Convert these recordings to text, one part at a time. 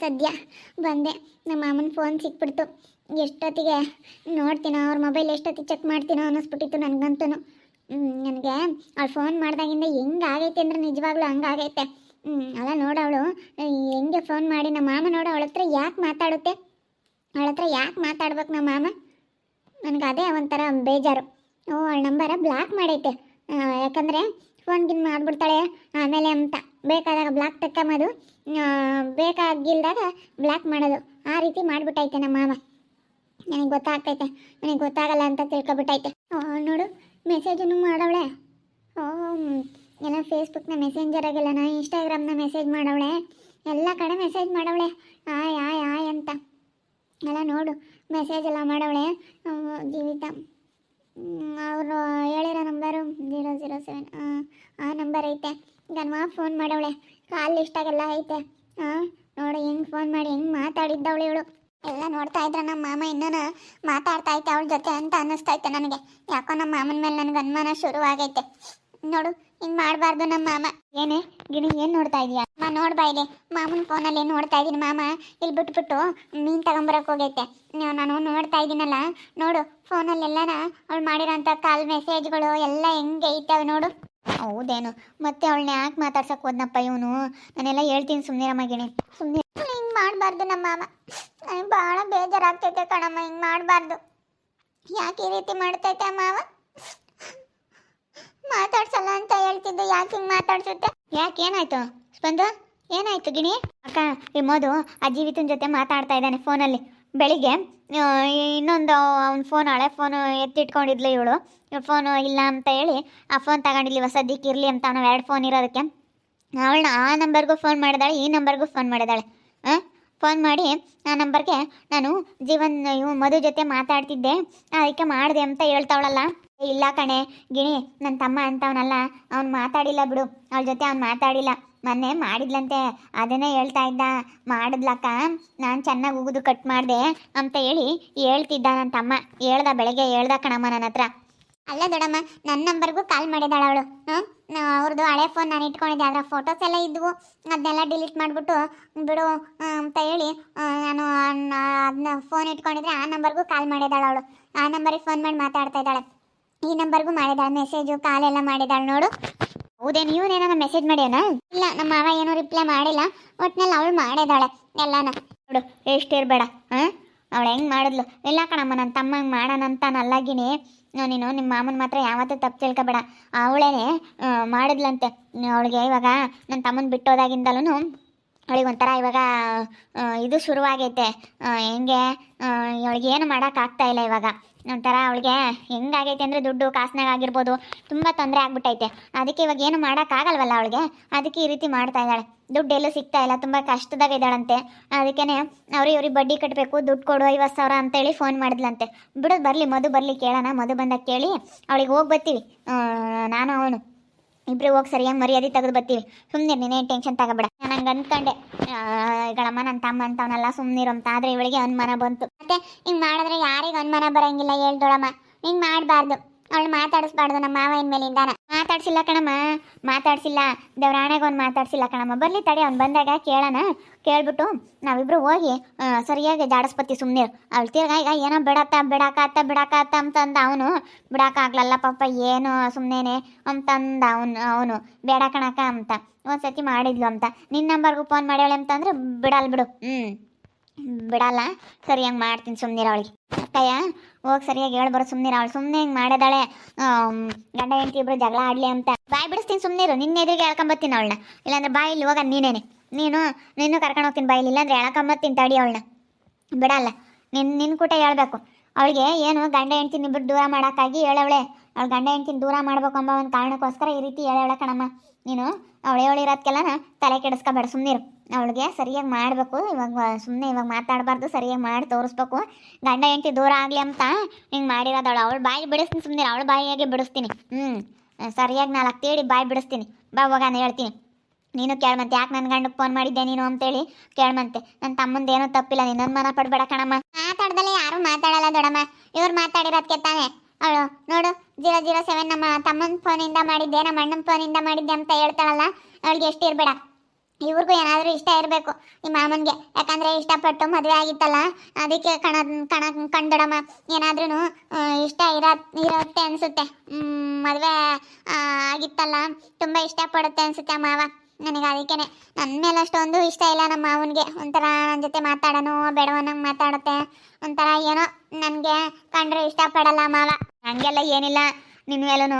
ಸದ್ಯ ಬಂದೆ. ನಮ್ಮ ಮಾಮನ ಫೋನ್ ಸಿಕ್ಬಿಡ್ತು. ಎಷ್ಟೊತ್ತಿಗೆ ನೋಡ್ತೀನೋ, ಅವ್ರ ಮೊಬೈಲ್ ಎಷ್ಟೊತ್ತಿಗೆ ಚೆಕ್ ಮಾಡ್ತೀನೋ ಅನ್ನಿಸ್ಬಿಟ್ಟಿತ್ತು ನನಗಂತೂ ನನಗೆ ಅವ್ಳು ಫೋನ್ ಮಾಡ್ದಾಗಿಂದ ಹೆಂಗಾಗೈತೆ ಅಂದ್ರೆ ನಿಜವಾಗ್ಲೂ ಹಂಗಾಗೈತೆ ಅಲ್ಲ ನೋಡು ಅವಳು, ಹೆಂಗೆ ಫೋನ್ ಮಾಡಿ, ನಮ್ಮ ಮಾಮ ನೋಡು ಅವಳ ಹತ್ರ ಯಾಕೆ ಮಾತಾಡುತ್ತೆ? ಅವಳ ಹತ್ರ ಯಾಕೆ ಮಾತಾಡ್ಬೇಕು ನಮ್ಮ ಮಾಮ? ನನಗೆ ಅದೇ ಒಂಥರ ಬೇಜಾರು. ಓ, ಅವಳ ನಂಬರ ಬ್ಲಾಕ್ ಮಾಡೈತೆ. ಯಾಕಂದರೆ ಫೋನ್ ಗಿನ್ ಮಾಡಿಬಿಡ್ತಾಳೆ. ಆಮೇಲೆ ಅಂತ. ಬೇಕಾದಾಗ ಬ್ಲಾಕ್ ತಕ್ಕಂಬೋದು ಬೇಕಾಗಿಲ್ದಾಗ ಬ್ಲಾಕ್ ಮಾಡೋದು. ಆ ರೀತಿ ಮಾಡಿಬಿಟ್ಟೈತೆ ನಮ್ಮ ಮಾವ. ನನಗೆ ಗೊತ್ತಾಗ್ತೈತೆ. ನನಗೆ ಗೊತ್ತಾಗಲ್ಲ ಅಂತ ತಿಳ್ಕೊಬಿಟ್ಟೈತೆ. ನೋಡು ಮೆಸೇಜನ್ನು ಮಾಡವಳೆ. ಓ ಎಲ್ಲ ಫೇಸ್ಬುಕ್ನ ನಾ ಇನ್ಸ್ಟಾಗ್ರಾಮ್ನ ಮೆಸೇಜ್ ಮಾಡವಳೆ. ಎಲ್ಲ ಕಡೆ ಮೆಸೇಜ್ ಮಾಡವಳೆ. ಆಯ್ ಆಯ್ ಆಯ್ ಅಂತ. ಎಲ್ಲ ನೋಡು ಮೆಸೇಜ್ ಎಲ್ಲ ಮಾಡವಳೆ. ಜೀವಿತ ಅವರು ಹೇಳಿರೋ ನಂಬರು ಜೀರೋ ಜೀರೋ ಸೆವೆನ್ ಆ ನಂಬರ್ ಗನ್ವಾ ಫೋನ್ ಮಾಡವಳೆ. ಕಾಲ್ ಲಿಸ್ಟಾಗೆಲ್ಲ ಐತೆ. ಹಾಂ ನೋಡು, ಹೆಂಗ್ ಫೋನ್ ಮಾಡಿ, ಹೆಂಗ್ ಮಾತಾಡಿದ್ದವಳು ಇವಳು. ಎಲ್ಲ ನೋಡ್ತಾ ಇದ್ರೆ ನಮ್ಮ ಮಾಮ ಇನ್ನೂ ಮಾತಾಡ್ತಾ ಐತೆ ಅವಳ ಜೊತೆ ಅಂತ ಅನ್ನಿಸ್ತೈತೆ ನನಗೆ. ಯಾಕೋ ನಮ್ಮ ಮಾಮನ ಮೇಲೆ ನನಗೆ ಅನುಮಾನ ಶುರುವಾಗೈತೆ ನೋಡು, ಹಿಂಗ್ ಮಾಡಬಾರ್ದು ನಮ್ಮ ಮಾಮ. ಏನೇ, ಗಿಣಿ, ಏನು ನೋಡ್ತಾ ಇದೀಯಾ? ಮಾ ನೋಡ್ಬಾ ಇಲ್ಲಿ. ಮಾಮನ ಫೋನಲ್ಲಿ ನೋಡ್ತಾ ಇದ್ದೀನಿ ಮಾಮ. ಇಲ್ಲಿ ಬಿಟ್ಬಿಟ್ಟು ಮೀನು ತಗೊಂಬರಕ್ಕೆ ಹೋಗೈತೆ. ನಾನು ನೋಡ್ತಾ ಇದ್ದೀನಲ್ಲ ನೋಡು ಫೋನಲ್ಲೆಲ್ಲನ ಅವ್ಳು ಮಾಡಿರೋಂಥ ಕಾಲ್ ಮೆಸೇಜ್ಗಳು ಎಲ್ಲ ಹೆಂಗೆ ಐತವೆ ನೋಡು. ಹೌದೇನು. ಮತ್ತೆ ಅವಳನ್ನ ಯಾಕೆ ಮಾತಾಡ್ಸಕ್ ಹೋದ್ನಪ್ಪ ಇವನು? ನಾನೆಲ್ಲ ಹೇಳ್ತೀನಿ ಸುಮ್ಮನೆ ಗಿಣಿ. ಸುಮ್ಮನೆ ಹಿಂಗೆ ಮಾಡಬಾರ್ದು ನಮ್ಮ ಮಾಮ ನನಗೆ ಭಾಳ ಬೇಜಾರಾಗ್ತೈತೆ ಕಣಮ್ಮ, ಹಿಂಗೆ ಮಾಡಬಾರ್ದು. ಯಾಕೆ ಈ ರೀತಿ ಮಾಡ್ತೈತೆ ಮಾವ? ಮಾತಾಡ್ಸಲ್ಲ ಅಂತ ಹೇಳ್ತಿದ್ದು, ಯಾಕೆ ಹಿಂಗೆ ಮಾತಾಡ್ಸುತ್ತೆ? ಯಾಕೆ, ಏನಾಯ್ತು? ಸ್ಪಂದು, ಏನಾಯ್ತು ಗಿಣಿ? ಅಕ್ಕ ಈ ಮೋದು ಆ ಜೀವಿತನ ಜೊತೆ ಮಾತಾಡ್ತಾ ಇದ್ದಾನೆ ಫೋನಲ್ಲಿ. ಬೆಳಿಗ್ಗೆ ಇನ್ನೊಂದು ಅವ್ನ ಫೋನ್ ಹಳೆ ಫೋನು ಎತ್ತಿಟ್ಕೊಂಡಿದ್ಲು ಇವಳು. ಇವಳು ಫೋನು ಇಲ್ಲ ಅಂತ ಹೇಳಿ, ಆ ಫೋನ್ ತಗೊಂಡಿಲ್ಲ ಸದ್ಯಕ್ಕೆ ಇರಲಿ ಅಂತ ಅವನು ಎರಡು ಫೋನ್ ಇರೋದಕ್ಕೆ. ಅವಳನ್ನ ಆ ನಂಬರ್ಗೂ ಫೋನ್ ಮಾಡಿದಾಳೆ, ಈ ನಂಬರ್ಗೂ ಫೋನ್ ಮಾಡಿದಾಳೆ. ಫೋನ್ ಮಾಡಿ ಆ ನಂಬರ್ಗೆ ನಾನು ಜೀವನ್, ಇವ್ ಮಧು ಜೊತೆ ಮಾತಾಡ್ತಿದ್ದೆ. ಅದಕ್ಕೆ ಮಾಡಿದೆ ಅಂತ ಹೇಳ್ತಾವಳಲ್ಲ. ಇಲ್ಲ ಕಣೆ, ಗಿಣಿ ನನ್ನ ತಮ್ಮ ಅಂತವನಲ್ಲ, ಅವ್ನು ಮಾತಾಡಿಲ್ಲ ಬಿಡು. ಅವಳ ಜೊತೆ ಅವ್ನು ಮಾತಾಡಿಲ್ಲ. ಮೊನ್ನೆ ಮಾಡಿದ್ಲಂತೆ, ಅದನ್ನೇ ಹೇಳ್ತಾ ಇದ್ದ. ಮಾಡಿದ್ಲಕ್ಕ? ನಾನು ಚೆನ್ನಾಗಿ ಉಗಿದು ಕಟ್ ಮಾಡಿದೆ ಅಂತ ಹೇಳಿ ಹೇಳ್ತಿದ್ದ ನನ್ನ ತಮ್ಮ. ಹೇಳ್ದ ಬೆಳಗ್ಗೆ ಹೇಳ್ದ ಕಣಮ್ಮ ನನ್ನ ಹತ್ರ. ಅಲ್ಲ ದೊಡಮ್ಮ ನನ್ನ ನಂಬರ್ಗೂ ಕಾಲ್ ಮಾಡಿದಾಳ ಅವಳು. ಅವ್ರದ್ದು ಹಳೆ ಫೋನ್ ನಾನು ಇಟ್ಕೊಂಡಿದ್ದೆ ಅದರ ಫೋಟೋಸ್ ಎಲ್ಲ ಇದ್ವು. ಅದನ್ನೆಲ್ಲ ಡಿಲೀಟ್ ಮಾಡಿಬಿಟ್ಟು, ಬಿಡು ಅಂತ ಹೇಳಿ ನಾನು ಅದನ್ನ ಫೋನ್ ಇಟ್ಕೊಂಡಿದ್ರೆ ಆ ನಂಬರ್ಗೂ ಕಾಲ್ ಮಾಡಿದಾಳ ಅವಳು. ಆ ನಂಬರಿಗೆ ಫೋನ್ ಮಾಡಿ ಮಾತಾಡ್ತಾ ಇದ್ದಾಳೆ. ಈ ನಂಬರ್ಗೂ ಮಾಡಿದಾಳೆ ಮೆಸೇಜು ಕಾಲ್ ಎಲ್ಲ ಮಾಡಿದಾಳೆ ನೋಡು. ಹೌದೇನು ಇವನೇನ ಮೆಸೇಜ್ ಮಾಡ್ಯಾನ? ಇಲ್ಲ, ನಮ್ಮ ಮಾವ ಏನು ರಿಪ್ಲೈ ಮಾಡಿಲ್ಲ. ಒಟ್ನಲ್ಲಿ ಅವಳು ಮಾಡಿದಾಳೆ, ಎಲ್ಲಾನ. ನೋಡು ಎಷ್ಟಿರ್ಬೇಡ ಹಾಂ? ಅವಳು ಹೆಂಗೆ ಮಾಡಿದ್ಲು? ಇಲ್ಲ ಕಣಮ್ಮ ನನ್ನ ತಮ್ಮ ಹಂಗೆ ಮಾಡೋಣ ಅಂತ ನಲ್ಲಾಗಿನಿ ನೀನು ನಿಮ್ಮ ಮಾಮನ ಮಾತ್ರ ಯಾವತ್ತೂ ತಪ್ಪು ತಿಳ್ಕೊಬೇಡ. ಅವಳೇನೆ ಮಾಡಿದ್ಲಂತೆ. ಅವಳಿಗೆ ಇವಾಗ ನನ್ನ ತಮ್ಮನ ಬಿಟ್ಟೋದಾಗಿಂದಲೂ ಅವಳಿಗೆ ಒಂಥರ ಇವಾಗ ಇದು ಶುರುವಾಗೈತೆ. ಹೆಂಗೆ? ಅವಳಿಗೆ ಏನು ಮಾಡೋಕ್ಕಾಗ್ತಾ ಇಲ್ಲ ಇವಾಗ. ಒಂಥರ ಅವಳಿಗೆ ಹೆಂಗಾಗೈತೆ ಅಂದರೆ ದುಡ್ಡು ಕಾಸ್ನಾಗ ಆಗಿರ್ಬೋದು. ತುಂಬ ತೊಂದರೆ ಆಗ್ಬಿಟ್ಟೈತೆ. ಅದಕ್ಕೆ ಇವಾಗ ಏನು ಮಾಡೋಕ್ಕಾಗಲ್ವಲ್ಲ ಅವಳಿಗೆ? ಅದಕ್ಕೆ ಈ ರೀತಿ ಮಾಡ್ತಾ ಇದ್ದಾಳೆ. ದುಡ್ಡು ಎಲ್ಲೂ ಸಿಗ್ತಾ ಇಲ್ಲ. ತುಂಬ ಕಷ್ಟದಾಗ ಇದ್ದಾಳಂತೆ. ಅದಕ್ಕೇ ಅವ್ರು ಇವ್ರಿಗೆ ಬಡ್ಡಿ ಕಟ್ಟಬೇಕು ದುಡ್ಡು ಕೊಡು ಐವತ್ತು ಸಾವಿರ ಅಂತೇಳಿ ಫೋನ್ ಮಾಡಿದ್ಲಂತೆ. ಬಿಡೋದು ಬರಲಿ, ಮಧು ಬರಲಿ ಕೇಳೋಣ. ಮಧು ಬಂದಾಗ ಕೇಳಿ, ಅವಳಿಗೆ ಹೋಗಿ ಬರ್ತೀವಿ. ನಾನು ಅವನು. ಇಬ್ರು ಹೋಗಿ ಸರಿಯಾಗಿ ಮರ್ಯಾದೆ ತೆಗೆದು ಬರ್ತೀವಿ. ಸುಮ್ಮನೆ ನೀನೇನು ಟೆನ್ಷನ್ ತಗೋಬೇಡ. ನಾನು ಹಂಗೆ ಅಂದ್ಕೊಂಡೆ ಗಳಮ್ಮ ನನ್ನ ತಮ್ಮ ಅಂತವನೆಲ್ಲ ಸುಮ್ಮನೆ ಅಂತ. ಆದರೆ ಇವಳಿಗೆ ಅನುಮಾನ ಬಂತು. ಮತ್ತೆ ಹಿಂಗೆ ಮಾಡಿದ್ರೆ ಯಾರಿಗೆ ಅನುಮಾನ ಬರಂಗಿಲ್ಲ ಹೇಳ್ದೊಳಮ್ಮ ಹಿಂಗೆ ಮಾಡಬಾರ್ದು. ಅವಳು ಮಾತಾಡಿಸ್ಬಾರ್ದು ನಮ್ಮ ಮಾವ ಇನ್ಮೇಲಿಂದಾನ. ಮಾತಾಡ್ಸಿಲ್ಲ ಕಣಮ್ಮ. ಮಾತಾಡ್ಸಿಲ್ಲ. ದೇವ್ರಾಣೆಗೆ ಅವ್ನು ಮಾತಾಡ್ಸಿಲ್ಲ ಕಣಮ್ಮ. ಬರಲಿ ತಡಿ, ಅವ್ನು ಬಂದಾಗ ಕೇಳೋಣ. ಕೇಳ್ಬಿಟ್ಟು ನಾವಿಬ್ರು ಹೋಗಿ ಸರಿಯಾಗಿ ಜಾಡಿಸ್ಬತ್ತಿ ಸುಮ್ಮನೆ ಅವಳು ತಿರ್ಗಾ, ಈಗ ಏನೋ ಬಿಡತ್ತ ಬಿಡಾಕತ್ತ ಬಿಡಾಕತ್ತ ಅಂತಂದ ಅವನು. ಬಿಡಕಾಗ್ಲಲ್ಲ ಪಾಪ, ಏನು ಸುಮ್ಮನೆ ಅಂತಂದ ಅವನು ಅವನು. ಬೇಡ ಕಣಕ ಅಂತ. ಒಂದ್ಸತಿ ಮಾಡಿದ್ಲು ಅಂತ. ನಿನ್ನ ನಂಬರ್ಗೂ ಫೋನ್ ಮಾಡ್ಯಾಳೆ ಅಂತಂದ್ರೆ ಬಿಡಲ್ಲ ಬಿಡು. ಹ್ಞೂ ಬಿಡಲ್ಲ. ಸರಿ, ಹಂಗೆ ಮಾಡ್ತೀನಿ ಸುಮ್ಮನಿರ ಅವಳಿಗೆ. ಅಕ್ಕಯ್ಯ, ಹೋಗಿ ಸರಿಯಾಗಿ ಹೇಳ್ಬಾರ ಸುಮ್ಮನಿರ ಅವಳು. ಸುಮ್ಮನೆ ಹಿಂಗೆ ಮಾಡಿದಾಳೆ ಗಂಡ ಹೆಂಡತಿ ಇಬ್ರು ಜಗಳ ಆಡಲಿ ಅಂತ. ಬಾಯ್ ಬಿಡಿಸ್ತೀನಿ ಸುಮ್ಮನಿರು ನಿನ್ನ ಎದುರಿಗೆ ಹೇಳ್ಕೊಂಬತ್ತೀನಿ ಅವಳನ್ನ. ಇಲ್ಲಾಂದ್ರೆ ಬಾಯಲ್ಲಿ ಹೋಗ ನೀನೇನೆ. ನೀನು ನಿನ್ನೂ ಕರ್ಕೊಂಡು ಹೋಗ್ತೀನಿ ಬಾಯಿಲಿ ಇಲ್ಲಾಂದ್ರೆ ಹೇಳ್ಕೊಂಬತ್ತೀನಿ ತಡಿ ಅವಳನ್ನ. ಬಿಡಲ್ಲ. ನಿನ್ನ ನಿನ್ನ ಕೂಟ ಹೇಳ್ಬೇಕು. ಅವಳಿಗೆ ಏನು, ಗಂಡ ಹೆಂಡ್ತಿನ ಇಬ್ಬರು ದೂರ ಮಾಡೋಕ್ಕಾಗಿ ಹೇಳವಳೆ. ಅವಳು ಗಂಡ ಹೆಂಡ್ತಿನ ದೂರ ಮಾಡ್ಬೇಕು ಒಂದು ಕಾರಣಕ್ಕೋಸ್ಕರ ಈ ರೀತಿ ಹೇಳವಳೆ ಕಣಮ್ಮ. ನೀನು, ಅವಳು ಹೇಳಿರೋದಕ್ಕೆಲ್ಲ ತಲೆ ಕೆಡಿಸ್ಕೊಬೇಡ ಸುಮ್ಮನಿರು ಅವಳಿಗೆ ಸರಿಯಾಗಿ ಮಾಡಬೇಕು. ಇವಾಗ ಸುಮ್ಮನೆ ಇವಾಗ ಮಾತಾಡಬಾರ್ದು, ಸರಿಯಾಗಿ ಮಾಡಿ ತೋರಿಸ್ಬೇಕು. ಗಂಡ ಹೆಂಡತಿ ದೂರ ಆಗಲಿ ಅಂತ ಹಿಂಗೆ ಮಾಡಿರೋದವಳು ಅವಳು. ಬಾಯಿ ಬಿಡಿಸ್ತೀನಿ ಸುಮ್ಮನೆ ಅವಳು ಬಾಯಿಯಾಗೆ ಬಿಡಿಸ್ತೀನಿ. ಹ್ಞೂ ಸರಿಯಾಗಿ ನಾಲ್ಕು ತೇಡಿ ಬಾಯಿ ಬಿಡಿಸ್ತೀನಿ. ಬಾ ಹೋಗಾನ ಹೇಳ್ತೀನಿ. ನೀನು ಕೇಳ್ಮಂತೆ, ಯಾಕೆ ನನ್ನ ಗಂಡಕ್ಕೆ ಫೋನ್ ಮಾಡಿದ್ದೆ ನೀನು ಅಂತೇಳಿ ಕೇಳಮಂತೆ. ನನ್ನ ತಮ್ಮಂದು ಏನೂ ತಪ್ಪಿಲ್ಲ ನಿನ್ನೊಂದು ಮನ ಪಡ್ಬೇಡ ಕಣಮ್ಮ. ಮಾತಾಡ್ದಲ್ಲ ಯಾರು ಮಾತಾಡಲ್ಲ ದೊಡಮ್ಮ. ಇವ್ರು ಮಾತಾಡಿರೋದಕ್ಕೆ ತಾನೆ ಅವಳು ನೋಡು ಜೀರೋ ಜೀರೋ ಸೆವೆನ್ ನಮ್ಮ ತಮ್ಮನ ಫೋನಿಂದ ಮಾಡಿದ್ದೆ, ನಮ್ಮ ಅಣ್ಣನ ಫೋನಿಂದ ಮಾಡಿದ್ದೆ ಅಂತ ಹೇಳ್ತಾಳಲ್ಲ, ಅವಳಿಗೆ ಎಷ್ಟು ಇರಬೇಡ. ಇವ್ರಿಗೂ ಏನಾದರೂ ಇಷ್ಟ ಇರಬೇಕು ನಿಮ್ಮ ಮಾಮನ್ಗೆ. ಯಾಕಂದರೆ ಇಷ್ಟಪಟ್ಟು ಮದುವೆ ಆಗಿತ್ತಲ್ಲ, ಅದಕ್ಕೆ ಕಣ ಕಣ ಕಂಡಡಮ್ಮ ಏನಾದ್ರೂ ಇಷ್ಟ ಇರ, ಇರುತ್ತೆ ಅನಿಸುತ್ತೆ. ಮದುವೆ ಆಗಿತ್ತಲ್ಲ, ತುಂಬ ಇಷ್ಟಪಡುತ್ತೆ ಅನಿಸುತ್ತೆ ಮಾವ. ನನಗೆ ಅದಕ್ಕೇ ನನ್ನ ಮೇಲೆ ಅಷ್ಟೊಂದು ಇಷ್ಟ ಇಲ್ಲ ನಮ್ಮ ಮಾವನಿಗೆ. ಒಂಥರ ನನ್ನ ಜೊತೆ ಮಾತಾಡೋನು ಬೇಡವನಂಗೆ ಮಾತಾಡುತ್ತೆ. ಒಂಥರ ಏನೋ, ನನಗೆ ಕಂಡ್ರೆ ಇಷ್ಟಪಡಲ್ಲ ಮಾವ. ಹಂಗೆಲ್ಲ ಏನಿಲ್ಲ. ನಿನ್ನ ಮೇಲೂ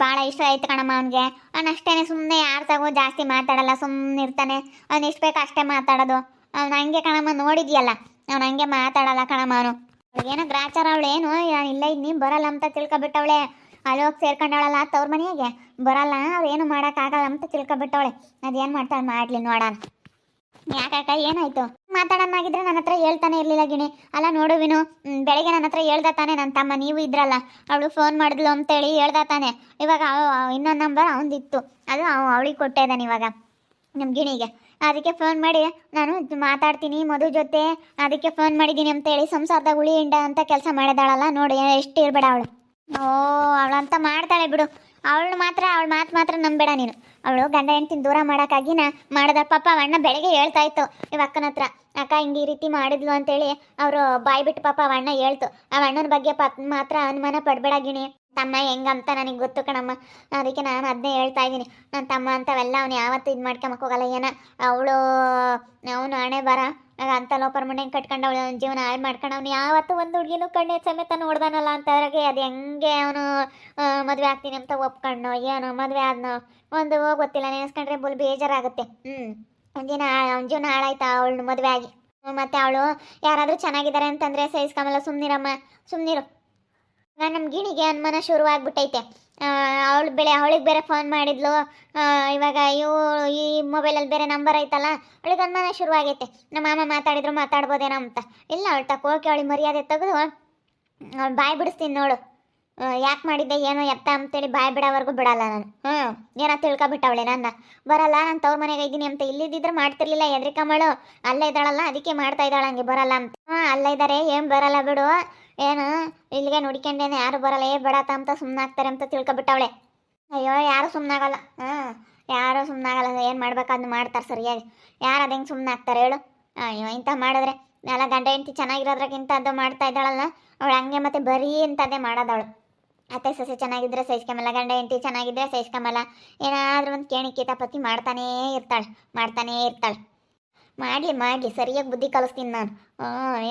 ಭಾಳ ಇಷ್ಟ ಆಯ್ತು ಕಣಮ್ಮ ಅವನಿಗೆ. ಅವ್ನು ಅಷ್ಟೇನೆ ಸುಮ್ಮನೆ ಯಾರ ತಗೋ ಜಾಸ್ತಿ ಮಾತಾಡಲ್ಲ ಸುಮ್ಮನೆ ಇರ್ತಾನೆ. ಅವ್ನು ಎಷ್ಟು ಬೇಕು ಅಷ್ಟೇ ಮಾತಾಡೋದು. ಅವ್ನು ಹಂಗೆ ಕಣಮ್ಮ ನೋಡಿದ್ಯಲ್ಲ, ಅವ್ನು ಹಂಗೆ ಮಾತಾಡಲ್ಲ ಕಣಮ್ಮ ಅವನು. ಏನೋ ಗ್ರಾಚಾರ, ಅವಳೇನು ಇಲ್ಲ ನೀನು ಬರಲ್ಲ ಅಂತ ತಿಳ್ಕೊಬಿಟ್ಟವಳೆ. ಅಲ್ಲಿ ಹೋಗಿ ಸೇರ್ಕೊಂಡವಳಲ್ಲ, ತವ್ರ ಮನೆಗೆ? ಬರಲ್ಲ ಅವ್ರು ಏನು ಮಾಡೋಕ್ಕಾಗಲ್ಲ ಅಂತ ತಿಳ್ಕೊಬಿಟ್ಟವಳೆ. ಅದೇನು ಮಾಡ್ತಾಳೆ, ಮಾಡಲಿ ನೋಡೋಣ. ಯಾಕಕ್ಕ, ಏನಾಯ್ತು? ಮಾತಾಡೋಣಾಗಿದ್ರೆ ನನ್ನ ಹತ್ರ ಹೇಳ್ತಾನೆ ಇರ್ಲಿಲ್ಲ ಗಿಣಿ. ಅಲ್ಲ, ನೋಡು ವಿನು ಬೆಳಗ್ಗೆ ನನ್ನ ಹತ್ರ ಹೇಳ್ದ ತಾನೆ ನನ್ನ ತಮ್ಮ, ನೀವು ಇದ್ರಲ್ಲ. ಅವಳು ಫೋನ್ ಮಾಡಿದ್ಲು ಅಂತೇಳಿ ಹೇಳ್ದ ತಾನೆ. ಇವಾಗ ಇನ್ನೊಂದು ನಂಬರ್ ಅವನದಿತ್ತು. ಅದು ಅವಳಿಗೆ ಕೊಟ್ಟೆ ಇವಾಗ ನಮ್ಮ ಗಿಣಿಗೆ. ಅದಕ್ಕೆ ಫೋನ್ ಮಾಡಿ, ನಾನು ಮಾತಾಡ್ತೀನಿ ಮಧು ಜೊತೆ. ಅದಕ್ಕೆ ಫೋನ್ ಮಾಡಿದ್ದೀನಿ ಅಂತೇಳಿ, ಸಂಸಾರದ ಉಳಿ ಇಂಡ ಅಂತ ಕೆಲಸ ಮಾಡಿದಾಳಲ್ಲ, ನೋಡಿ, ಎಷ್ಟು ಇರಬೇಡ ಅವಳು. ಓ, ಅವಳಂತ ಮಾಡ್ತಾಳೆ ಬಿಡು. ಅವಳು ಮಾತ್ರ, ಅವಳ ಮಾತು ಮಾತ್ರ ನಂಬೇಡ ನೀನು. ಅವಳು ಗಂಡ ಹೆಂಡ್ತಿನ ದೂರ ಮಾಡೋಕ್ಕಾಗಿ ನಾ ಮಾಡಿದ ಪಾಪ ಅಣ್ಣ ಬೆಳಗ್ಗೆ ಹೇಳ್ತಾ ಇತ್ತು, ಇವ ಅಕ್ಕನ ಹತ್ರ, ಅಕ್ಕ, ಹಿಂಗೆ ಈ ರೀತಿ ಮಾಡಿದ್ಲು ಅಂತೇಳಿ ಅವರು ಬಾಯ್ಬಿಟ್ಟು ಪಾಪ ಅಣ್ಣ ಹೇಳ್ತು. ಆ ಅಣ್ಣನ ಬಗ್ಗೆ ಮಾತ್ರ ಅನುಮಾನ ಪಡಬೇಡ ಗಿಣಿ. ತಮ್ಮ ಹೆಂಗಂತ ನನಗೆ ಗೊತ್ತು ಕಣಮ್ಮ. ಅದಕ್ಕೆ ನಾನು ಅದನ್ನೇ ಹೇಳ್ತಾ ಇದ್ದೀನಿ. ನನ್ನ ತಮ್ಮ ಅಂತವೆಲ್ಲ ಅವ್ನು ಯಾವತ್ತೂ ಇದು ಮಾಡ್ಕೊಂಬಕ್ ಹೋಗಲ್ಲ. ಏನ, ಅವಳು, ಅವನು ಹಣೆ ಬರ. ಅಂತ ಲೋಪರ್ ಮನೆ ಕಟ್ಕೊಂಡು ಅವಳು ಜೀವನ ಹಾಳು ಮಾಡ್ಕೊಂಡು ಅವ್ನು ಯಾವತ್ತೂ ಒಂದು ಹುಡುಗಿನೂ ಕಣ್ಣೆ ಸಮೇತ ನೋಡ್ದಾನಲ್ಲ ಅಂತ ಅವ್ರಿಗೆ. ಅದು ಹೆಂಗೆ ಅವನು ಮದುವೆ ಆಗ್ತೀನಿ ಅಂತ ಒಪ್ಕೊಂಡು ಏನೋ ಮದುವೆ ಆದ್ನೋ. ಒಂದು ಗೊತ್ತಿಲ್ಲ. ನೆನೆಸ್ಕೊಂಡ್ರೆ ಬುಲ್ ಬೇಜಾರಾಗುತ್ತೆ. ಹ್ಞೂ ಒಂದಿನ ಅವ್ನ ಜೀವನ ಹಾಳಾಯ್ತಾ ಅವಳು ಮದುವೆ ಆಗಿ. ಮತ್ತೆ ಅವಳು, ಯಾರಾದರೂ ಚೆನ್ನಾಗಿದ್ದಾರೆ ಅಂತಂದರೆ ಸಹಿಸ್ಕೊಂಬಲ್ಲ ಸುಮ್ಮನಿರಮ್ಮ ಸುಮ್ಮನಿರು ನಮ್ಮ ಗಿಣಿಗೆ ಅನುಮಾನ ಶುರುವಾಗ್ಬಿಟ್ಟೈತೆ. ಅವಳು ಬೆಳೆ, ಅವಳಿಗೆ ಬೇರೆ ಫೋನ್ ಮಾಡಿದ್ಲು. ಇವಾಗ ಇವು ಈ ಮೊಬೈಲಲ್ಲಿ ಬೇರೆ ನಂಬರ್ ಐತಲ್ಲ, ಅವಳಿಗೆ ಅನುಮಾನ ಶುರುವಾಗೈತೆ. ನಮ್ಮ ಮಾಮ ಮಾತಾಡಿದ್ರು, ಮಾತಾಡ್ಬೋದೇನೋ ಅಂತ. ಇಲ್ಲ, ಅವಳು ತಕೋಕೆ ಅವಳಿಗೆ ಮರ್ಯಾದೆ ತೆಗೆದು ಅವಳು ಬಾಯಿ ಬಿಡಿಸ್ತೀನಿ ನೋಡು. ಯಾಕೆ ಮಾಡಿದ್ದೆ, ಏನೋ ಎತ್ತ ಅಂತೇಳಿ ಬಾಯಿ ಬಿಡೋವರೆಗೂ ಬಿಡಲ್ಲ ನಾನು. ಹ್ಞೂ ಏನೋ ತಿಳ್ಕೊಬಿಟ್ಟವಳೆ ನನ್ನ. ಬರಲ್ಲ, ನಾನು ತವ್ರ ಮನೆಗೆ ಇದ್ದೀನಿ ಅಂತ ಇಲ್ಲಿದ್ದಿದ್ರೆ ಮಾಡ್ತಿರ್ಲಿಲ್ಲ ಎದ್ರಿಕಮ್ಮಳು ಅಲ್ಲೇ ಇದ್ದಾಳಲ್ಲ, ಅದಕ್ಕೆ ಮಾಡ್ತಾ ಇದ್ದಾಳೆ, ಹಂಗೆ ಬರಲ್ಲ ಅಂತ. ಹಾಂ ಅಲ್ಲೇ ಇದ್ದಾರೆ ಏನು ಬರಲ್ಲ ಬಿಡು. ಏನು? ಇಲ್ಲಿಗೆ ನೋಡಿಕೊಂಡೇನೆ, ಯಾರು ಬರಲ್ಲ, ಏ ಬಡತ ಅಂತ ಸುಮ್ಮನಾಗ್ತಾರೆ ಅಂತ ತಿಳ್ಕೊಬಿಟ್ಟವಳೆ. ಅಯ್ಯೋ, ಯಾರು ಸುಮ್ಮನಾಗಲ್ಲ ಹಾಂ, ಯಾರು ಸುಮ್ಮನಾಗಲ್ಲ ಏನು ಮಾಡ್ಬೇಕಾದ್ನು ಮಾಡ್ತಾರೆ ಸರಿಯಾಗಿ. ಯಾರು ಅದು ಹೆಂಗೆ ಸುಮ್ಮನಾಗ್ತಾರೆ ಹೇಳು. ಅಯ್ಯೋ ಇಂಥ ಮಾಡಿದ್ರೆ. ಎಲ್ಲ ಗಂಡ ಹೆಂಡತಿ ಚೆನ್ನಾಗಿರೋದ್ರಕ್ಕಿಂತ ಅದು ಮಾಡ್ತಾ ಇದ್ದಾಳಲ್ಲ, ಅವಳು ಹಂಗೆ ಮತ್ತೆ ಬರೀ ಇಂಥದ್ದೇ ಮಾಡೋದವಳು. ಅತ್ತೆ, ಸೊಸೆ ಚೆನ್ನಾಗಿದ್ರೆ ಸಹಿಸ್ಕೊಂಬಲ್ಲ, ಗಂಡ ಹೆಂಡತಿ ಚೆನ್ನಾಗಿದ್ರೆ ಸಹಿಸ್ಕೊಂಬಲ್ಲ. ಏನಾದರೂ ಒಂದು ಕೇಣಿ ಕಿತಾಪತಿ ಮಾಡ್ತಾನೇ ಇರ್ತಾಳೆ ಮಾಡ್ತಾನೇ ಇರ್ತಾಳೆ. ಮಾಡಲಿ ಮಾಡಲಿ ಸರಿಯಾಗಿ ಬುದ್ಧಿ ಕಲಿಸ್ತೀನಿ ನಾನು.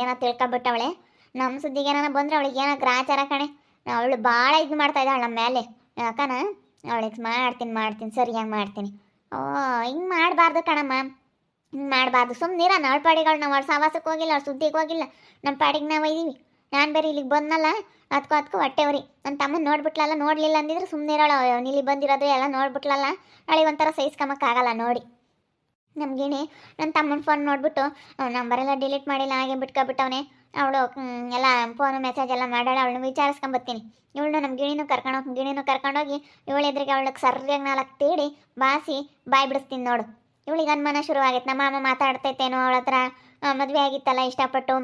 ಏನೋ ತಿಳ್ಕೊಬಿಟ್ಟವಳೆ. ನಮ್ಮ ಸುದ್ದಿಗೆ ಏನಾರ ಬಂದ್ರೆ ಅವಳಿಗೆ ಏನೋ ಗ್ರಾಚಾರ ಕಣೆ. ಅವಳು ಭಾಳ ಇದು ಮಾಡ್ತಾ ಇದ್ದಾಳೆ ನಮ್ಮ ಮೇಲೆ ಯಾಕನ? ಅವಳಿಗೆ ಮಾಡ್ತೀನಿ ಮಾಡ್ತೀನಿ, ಸರಿಯಾಗಿ ಮಾಡ್ತೀನಿ. ಓ, ಹಿಂಗೆ ಮಾಡಬಾರ್ದು ಕಣಮ್ಮ. ಹಿಂಗೆ ಮಾಡಬಾರ್ದು. ಸುಮ್ಮನಿರ ನಾಳೆ ಪಾಡಿಗಳು ನಾವು ಅವ್ರ ಸಹವಾಸಕ್ಕೆ ಹೋಗಿಲ್ಲ ಅವ್ಳ ಸುದ್ದಿಗೆ ಹೋಗಿಲ್ಲ. ನಮ್ಮ ಪಾಡಿಗೆ ನಾವು ಇದ್ದೀವಿ ನಾನು ಬೇರೆ ಇಲ್ಲಿಗೆ ಬಂದಲ್ಲ ಅದಕ್ಕೂ ಅದಕ್ಕೂ ಹೊಟ್ಟೆವ್ರಿ ನನ್ನ ತಮ್ಮನ ನೋಡ್ಬಿಟ್ಲಲ್ಲ, ನೋಡಲಿಲ್ಲ ಅಂದಿದ್ರೆ ಸುಮ್ಮನೆ ಇರೋಳು. ಇಲ್ಲಿ ಬಂದಿರೋದು ಎಲ್ಲ ನೋಡ್ಬಿಟ್ಲಲ್ಲ. ಅವಳಿಗೆ ಒಂಥರ ಸಹಿಸ್ಕೊಂಬಕ್ಕಾಗಲ್ಲ ನೋಡಿ. ನಮ್ಗೇನೆ ನನ್ನ ತಮ್ಮನ ಫೋನ್ ನೋಡ್ಬಿಟ್ಟು ನಂಬರೆಲ್ಲ ಡಿಲೀಟ್ ಮಾಡಿಲ್ಲ, ಹಾಗೆ ಬಿಟ್ಕೊಬಿಟ್ಟವನೆ. ಅವಳು ಎಲ್ಲ ಫೋನು ಮೆಸೇಜ್ ಎಲ್ಲ ಮಾಡಾಳ, ಅವಳನ್ನ ವಿಚಾರಿಸ್ಕೊಂಬತ್ತೀನಿ. ಇವಳನ್ನ ನಮ್ಮ ಗಿಣಿನೂ ಕರ್ಕೊಂಡೋಗಿ ಗಿಣಿನೂ ಕರ್ಕೊಂಡೋಗಿ, ಇವಳು ಎದುರಿಗೆ ಅವಳಕ್ಕೆ ಸರಿಯಾಗಿ ನಾಲ್ಕು ತೀಡಿ ಬಾಸಿ ಬಾಯಿ ಬಿಡಿಸ್ತೀನಿ ನೋಡು. ಇವಳಿಗೆ ಅನುಮಾನ ಶುರುವಾಗೈತೆ, ನಮ್ಮ ಮಾಮ ಮಾತಾಡ್ತೈತೇನೋ ಅವಳ ಹತ್ರ ಮದುವೆ ಆಗಿತ್ತಲ್ಲ, ಇಷ್ಟಪಟ್ಟು.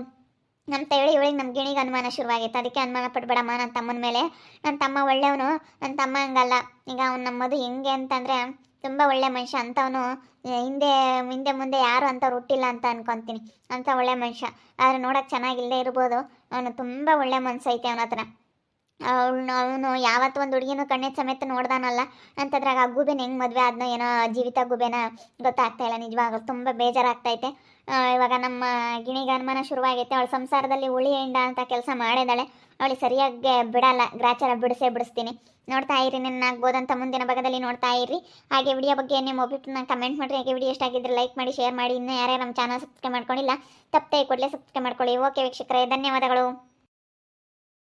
ನಮ್ಮ ಹೇಳಿ ಇವಳಿಗೆ ನಮ್ಮ ಗಿಣಿಗೆ ಅನುಮಾನ ಶುರುವಾಗೈತೆ. ಅದಕ್ಕೆ ಅನುಮಾನ ಪಡ್ಬೇಡಮ್ಮ ನನ್ನ ತಮ್ಮನ ಮೇಲೆ. ನನ್ನ ತಮ್ಮ ಒಳ್ಳೆಯವನು ನನ್ನ ತಮ್ಮ ಹಂಗಲ್ಲ. ಈಗ ಅವ್ನು ನಮ್ಮದು ಹೆಂಗೆ ಅಂತಂದರೆ ತುಂಬ ಒಳ್ಳೆ ಮನುಷ್ಯ ಅಂಥವನು ಹಿಂದೆ ಹಿಂದೆ ಮುಂದೆ ಯಾರು ಅಂಥವ್ರು ಹುಟ್ಟಿಲ್ಲ ಅಂತ ಅನ್ಕೊಂತೀನಿ. ಅಂಥ ಒಳ್ಳೆ ಮನುಷ್ಯ. ಆದರೆ ನೋಡೋಕೆ ಚೆನ್ನಾಗಿಲ್ಲದೆ ಇರ್ಬೋದು. ಅವನು ತುಂಬ ಒಳ್ಳೆ ಮನ್ಸು ಐತೆ ಹತ್ರ ಅವನು ಅವನು ಯಾವತ್ತು ಒಂದು ಹುಡುಗಿನೂ ಕಣ್ಣೆ ಸಮೇತ ನೋಡ್ದಾನಲ್ಲ, ಅಂತದ್ರಾಗ ಆ ಗುಬೇನ ಹೆಂಗೆ ಮದುವೆ ಆದ್ನೋ ಏನೋ ಜೀವಿತ ಗುಬೇನ ಗೊತ್ತಾಗ್ತಾ ಇಲ್ಲ ನಿಜವಾಗ್ಲೂ, ತುಂಬ ಬೇಜಾರಾಗ್ತೈತೆ. ಇವಾಗ ನಮ್ಮ ಗಿಣಿಗ ಅನುಮಾನ ಶುರುವಾಗೈತೆ, ಅವಳ ಸಂಸಾರದಲ್ಲಿ ಉಳಿ ಎಂಡ ಅಂತ ಕೆಲಸ ಮಾಡಿದಾಳೆ, ಅವಳಿಗೆ ಸರಿಯಾಗಿ ಬಿಡಲ್ಲ, ಗ್ರಾಚಾರ ಬಿಡಿಸೇ ಬಿಡಿಸ್ತೀನಿ. ನೋಡ್ತಾ ಇರಿ, ನಿನ್ನ ಆಗ್ಬೋದಂತ ಮುಂದಿನ ಭಾಗದಲ್ಲಿ ನೋಡ್ತಾ ಇರಿ. ಹಾಗೆ ವಿಡಿಯೋ ಬಗ್ಗೆ ನಿಮ್ಮ ಒಬ್ಬಿಟ್ಟು ಕಮೆಂಟ್ ಮಾಡಿರಿ. ಹಾಗೆ ವಿಡಿಯೋ ಇಷ್ಟ ಆಗಿದ್ರೆ ಲೈಕ್ ಮಾಡಿ, ಶೇರ್ ಮಾಡಿ. ಇನ್ನೂ ಯಾರ್ಯಾರು ನಮ್ಮ ಚಾನಲ್ ಸಬ್ಸ್ಕ್ರೈಬ್ ಮಾಡ್ಕೊಂಡಿಲ್ಲ, ತಪ್ಪದೆ ಕೂಡಲೇ ಸಬ್ಸ್ಕ್ರೈಬ್ ಮಾಡ್ಕೊಳ್ಳಿ. ಓಕೆ ವೀಕ್ಷಕರೇ, ಧನ್ಯವಾದಗಳು.